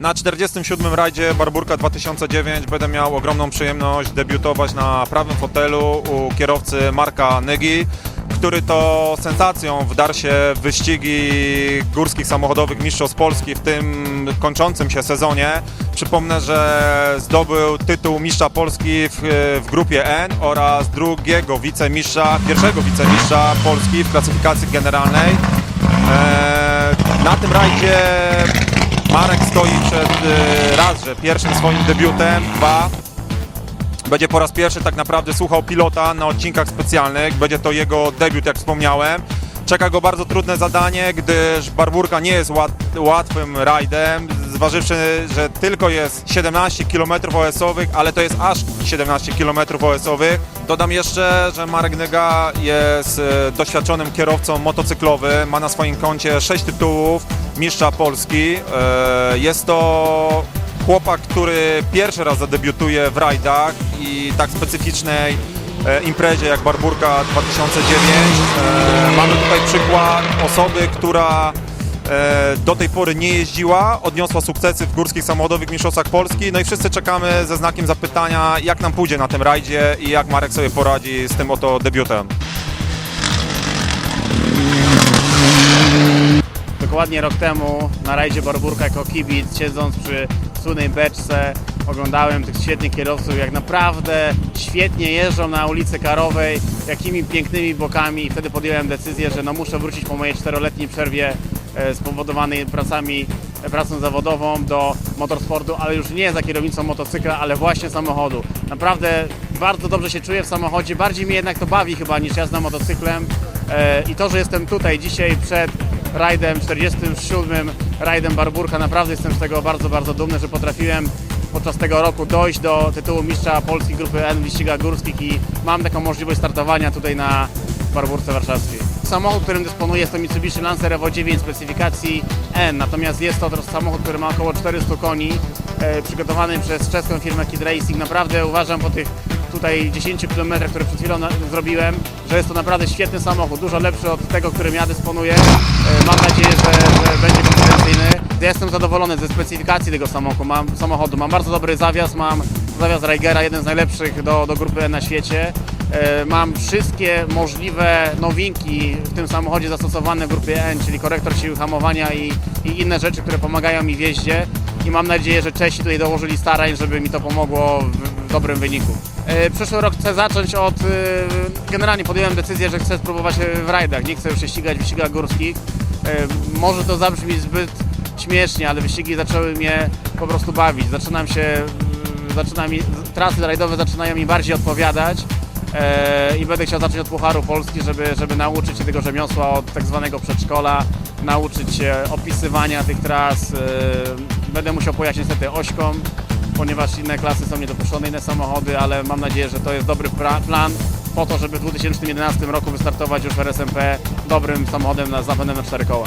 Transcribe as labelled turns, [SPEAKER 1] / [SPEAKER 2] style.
[SPEAKER 1] Na 47. rajdzie Barburka 2009 będę miał ogromną przyjemność debiutować na prawym fotelu u kierowcy Marka Nygi, który to sensacją wdarł się w wyścigi górskich samochodowych mistrzostw Polski w tym kończącym się sezonie. Przypomnę, że zdobył tytuł mistrza Polski w, w grupie N oraz drugiego wicemistrza, pierwszego wicemistrza Polski w klasyfikacji generalnej. Eee, na tym rajdzie Marek stoi przed e, raz, że pierwszym swoim debiutem, dwa będzie po raz pierwszy tak naprawdę słuchał pilota na odcinkach specjalnych. Będzie to jego debiut, jak wspomniałem. Czeka go bardzo trudne zadanie, gdyż Barburka nie jest łat, łatwym rajdem, zważywszy, że tylko jest 17 km OS-owych, ale to jest aż 17 km OS-owych. Dodam jeszcze, że Marek Nyga jest e, doświadczonym kierowcą motocyklowym, ma na swoim koncie 6 tytułów mistrza Polski. E, Jest to chłopak, który pierwszy raz zadebiutuje w rajdach i tak specyficznej imprezie jak Barburka 2009. E, mamy tutaj przykład osoby, która e, do tej pory nie jeździła, odniosła sukcesy w górskich samochodowych mistrzostwach Polski. No i wszyscy czekamy ze znakiem zapytania, jak nam pójdzie na tym rajdzie i jak Marek sobie poradzi z tym oto debiutem.
[SPEAKER 2] Dokładnie rok temu na rajdzie Barburka jako kibic, siedząc przy słynnej beczce, oglądałem tych świetnych kierowców, jak naprawdę świetnie jeżdżą na ulicy Karowej, jakimi pięknymi bokami. I wtedy podjąłem decyzję, że no muszę wrócić po mojej czteroletniej przerwie e, spowodowanej pracami, e, pracą zawodową do motorsportu, ale już nie za kierownicą motocykla, ale właśnie samochodu. Naprawdę bardzo dobrze się czuję w samochodzie, bardziej mnie jednak to bawi chyba niż jazda motocyklem. E, i to, że jestem tutaj dzisiaj przed rajdem 47, rajdem Barburka, naprawdę jestem z tego bardzo, bardzo dumny, że potrafiłem podczas tego roku dojść do tytułu mistrza Polski Grupy N w wyścigach górskich i mam taką możliwość startowania tutaj na Barburce Warszawskiej. Samochód, którym dysponuję jest to Mitsubishi Lancer Evo 9 specyfikacji N, natomiast jest to samochód, który ma około 400 koni, e, przygotowany przez czeską firmę Kid Racing. Naprawdę uważam po tych tutaj 10 km, które przed chwilą zrobiłem, że jest to naprawdę świetny samochód, dużo lepszy od tego, którym ja dysponuję. E, Mam nadzieję, że, że będzie konkurencyjny. Jestem zadowolony ze specyfikacji tego samochodu. Mam, samochodu. mam bardzo dobry zawias, mam zawias Reigera, jeden z najlepszych do, do grupy na świecie. E, Mam wszystkie możliwe nowinki w tym samochodzie zastosowane w grupie N, czyli korektor siły hamowania i, i inne rzeczy, które pomagają mi w jeździe. I mam nadzieję, że Czesi tutaj dołożyli starań, żeby mi to pomogło w, dobrym wyniku. E, Przyszły rok chcę zacząć od. e, Generalnie podjąłem decyzję, że chcę spróbować e, w rajdach. Nie chcę już się ścigać w wyścigach górskich. Może to zabrzmi zbyt śmiesznie, ale wyścigi zaczęły mnie po prostu bawić. Zaczynam się. Zaczyna mi, trasy rajdowe zaczynają mi bardziej odpowiadać. E, I będę chciał zacząć od Pucharu Polski, żeby, żeby nauczyć się tego rzemiosła od tak zwanego przedszkola, nauczyć się opisywania tych tras. E, Będę musiał pojechać niestety ośką, ponieważ inne klasy są niedopuszczone, inne samochody, ale mam nadzieję, że to jest dobry plan po to, żeby w 2011 roku wystartować już w RSMP dobrym samochodem na zapędem na cztery koła.